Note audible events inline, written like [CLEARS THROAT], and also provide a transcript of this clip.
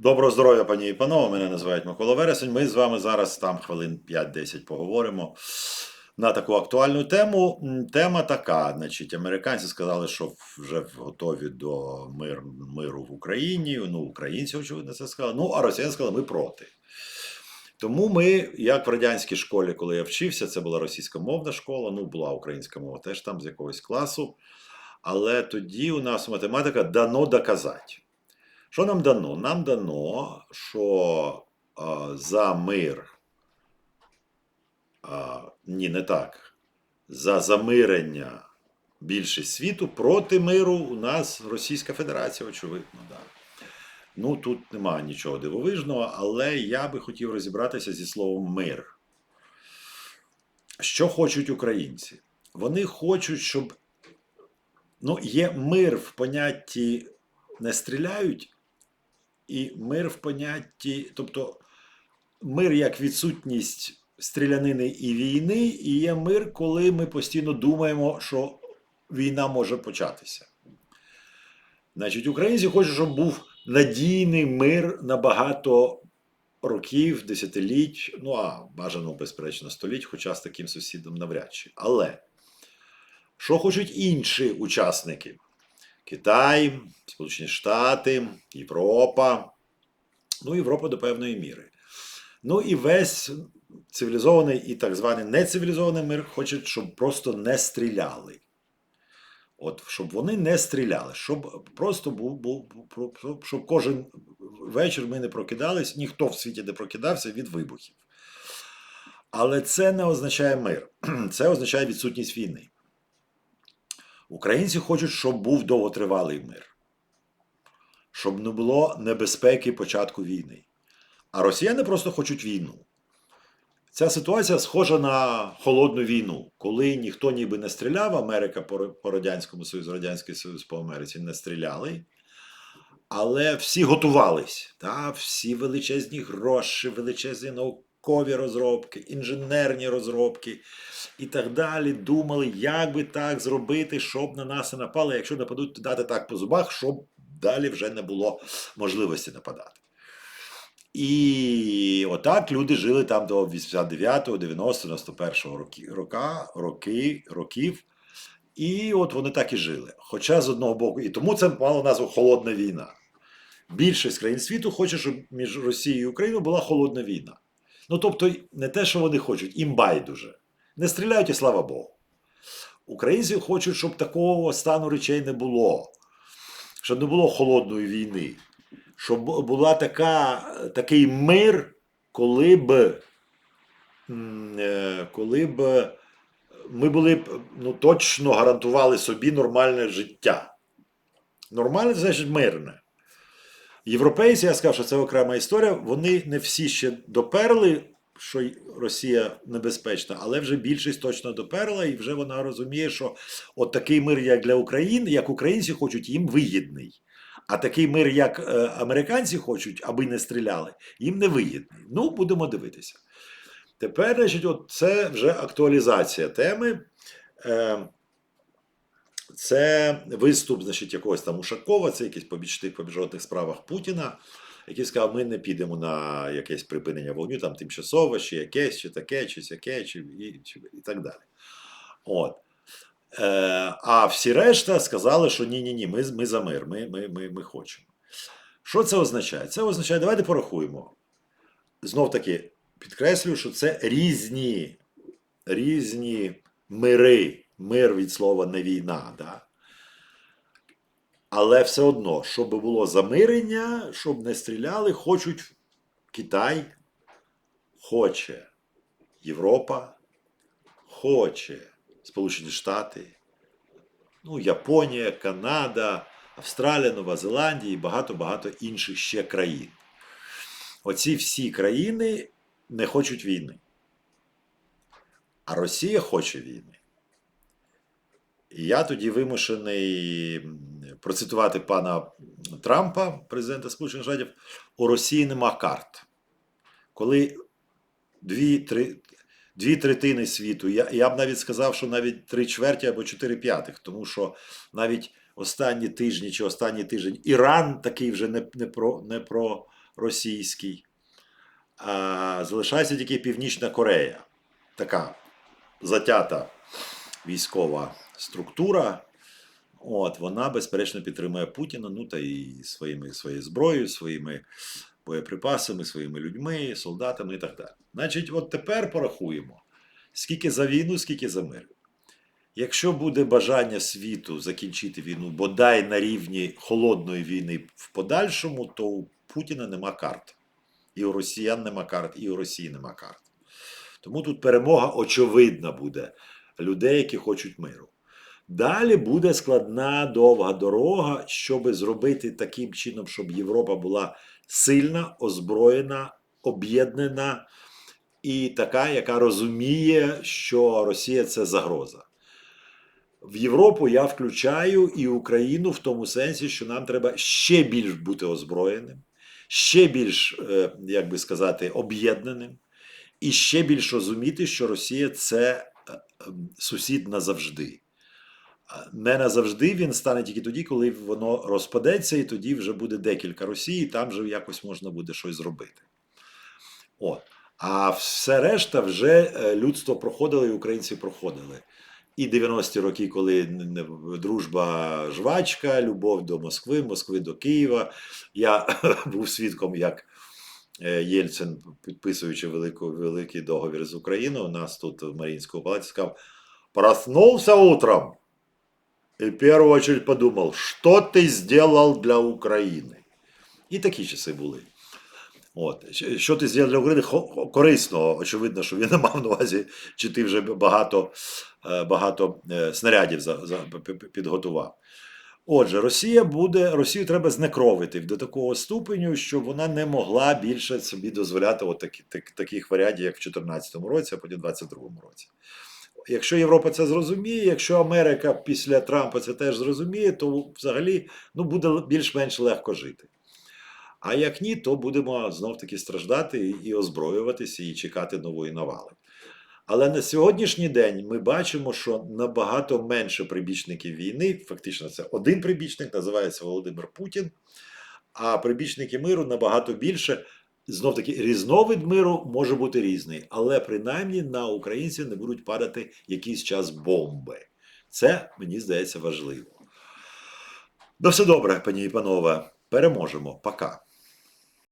Доброго здоров'я, пані і панове. Мене називають Микола Вересень. Ми з вами зараз там хвилин 5-10 поговоримо на таку актуальну тему. Тема така: значить, американці сказали, що вже готові до мир, миру в Україні. Ну, українці, очевидно, це сказали. Ну, а росіяни сказали, ми проти. Тому ми, як в радянській школі, коли я вчився, це була російськомовна школа, ну була українська мова теж там з якогось класу. Але тоді у нас математика дано доказати. Що нам дано? Нам дано, що а, за мир, а, ні, не так, за замирення більшість світу проти миру у нас Російська Федерація, очевидно. Да. Ну тут немає нічого дивовижного, але я би хотів розібратися зі словом мир. Що хочуть українці? Вони хочуть, щоб ну, є мир в понятті не стріляють, і мир в понятті, тобто мир як відсутність стрілянини і війни, і є мир, коли ми постійно думаємо, що війна може початися. Значить, українці хочуть, щоб був надійний мир на багато років, десятиліть, ну а бажано, безперечно, століть, хоча з таким сусідом навряд чи. Але що хочуть інші учасники? Китай, Сполучені Штати, Європа, ну, Європа до певної міри. Ну і весь цивілізований і так званий нецивілізований мир хочуть, щоб просто не стріляли. От, щоб вони не стріляли, щоб просто був, був щоб кожен вечір ми не прокидались, ніхто в світі не прокидався від вибухів. Але це не означає мир, [CLEARS THROAT] це означає відсутність війни. Українці хочуть, щоб був довготривалий мир, щоб не було небезпеки початку війни. А росіяни просто хочуть війну. Ця ситуація схожа на холодну війну, коли ніхто ніби не стріляв, Америка по, Радянському Союзу, Радянський Союз по Америці не стріляли. Але всі готувались. Та? Всі величезні гроші, величезні наукові розробки, інженерні розробки і так далі. Думали, як би так зробити, щоб на нас не напали, якщо нападуть, то дати так по зубах, щоб далі вже не було можливості нападати. І отак люди жили там до 89-го, 90-го, 91-го роки, рока, роки, років. І от вони так і жили. Хоча з одного боку, і тому це мало назву холодна війна. Більшість країн світу хоче, щоб між Росією і Україною була холодна війна. Ну тобто, не те, що вони хочуть, їм байдуже. Не стріляють і слава Богу. Українці хочуть, щоб такого стану речей не було, щоб не було холодної війни, щоб така, такий мир, коли б, е, коли б ми були б ну, точно гарантували собі нормальне життя. Нормальне значить мирне. Європейці, я сказав, що це окрема історія. Вони не всі ще доперли, що Росія небезпечна, але вже більшість точно доперла, і вже вона розуміє, що от такий мир, як для України, як українці хочуть, їм вигідний. А такий мир, як е, американці хочуть, аби не стріляли, їм не вигідний. Ну, будемо дивитися. Тепер, значить, от це вже актуалізація теми. Е, це виступ, значить, якогось там Ушакова, це якийсь побічник по міжнародних справах Путіна, який сказав, ми не підемо на якесь припинення вогню, там тимчасове, чи якесь, чи таке, чи сяке, чи і, чи, і так далі. От. Е, а всі решта сказали, що ні-ні ні, ми, ми за мир, ми, ми, ми, ми хочемо. Що це означає? Це означає, давайте порахуємо. Знов таки підкреслюю, що це різні, різні мири. Мир від слова не війна. Да? Але все одно, щоб було замирення, щоб не стріляли, хочуть Китай, хоче Європа, хоче Сполучені Штати, ну, Японія, Канада, Австралія, Нова Зеландія і багато-багато інших ще країн. Оці всі країни не хочуть війни. А Росія хоче війни. Я тоді вимушений процитувати пана Трампа, президента Сполучених Штатів, у Росії нема карт. Коли дві, три, дві третини світу, я, я б навіть сказав, що навіть три чверті або чотири п'ятих, тому що навіть останні тижні чи останній тиждень Іран такий вже не, не, про, не російський. А залишається тільки Північна Корея. Така затята військова структура. От, вона, безперечно, підтримує Путіна, ну та і своїми, своєю зброєю, своїми боєприпасами, своїми людьми, солдатами і так далі. Значить, от тепер порахуємо, скільки за війну, скільки за мир. Якщо буде бажання світу закінчити війну, бодай на рівні холодної війни в подальшому, то у Путіна нема карт. І у росіян нема карт, і у Росії нема карт. Тому тут перемога очевидна буде людей, які хочуть миру. Далі буде складна довга дорога, щоб зробити таким чином, щоб Європа була сильна, озброєна, об'єднана і така, яка розуміє, що Росія це загроза. В Європу я включаю і Україну в тому сенсі, що нам треба ще більш бути озброєним, ще більш, е, як би сказати, об'єднаним, і ще більш розуміти, що Росія це е, ем, сусід назавжди. Не назавжди він стане тільки тоді, коли воно розпадеться, і тоді вже буде декілька Росії, і там вже якось можна буде щось зробити. От. А все решта вже е, людство проходило, і українці проходили. І 90-ті роки, коли дружба жвачка, любов до Москви, Москви до Києва. Я [LAUGHS] був свідком, як е, Єльцин, підписуючи велику, великий договір з Україною, у нас тут в Маріїнському палаці сказав: проснувся утром і в першу очередь подумав, що ти зробив для України. І такі часи були. От. Що ти зробив для України корисного, очевидно, що він не [LAUGHS] мав на увазі, чи ти вже багато, е, багато е, снарядів підготував. Отже, Росія буде, Росію треба знекровити до такого ступеню, щоб вона не могла більше собі дозволяти от такі, так, таких варіантів, як в 2014 році, а потім в 2022 році. Якщо Європа це зрозуміє, якщо Америка після Трампа це теж зрозуміє, то взагалі ну, буде більш-менш легко жити. А як ні, то будемо знов-таки страждати і- озброюватися, і чекати нової навали. Але на сьогоднішній день ми бачимо, що набагато менше прибічників війни, фактично, це один прибічник, називається Володимир Путін, а прибічники миру набагато більше. Знов таки, різновид миру може бути різний, але принаймні на українців не будуть падати якийсь час бомби. Це мені здається важливо. Ну, все добре, пані і панове. Переможемо. Пока.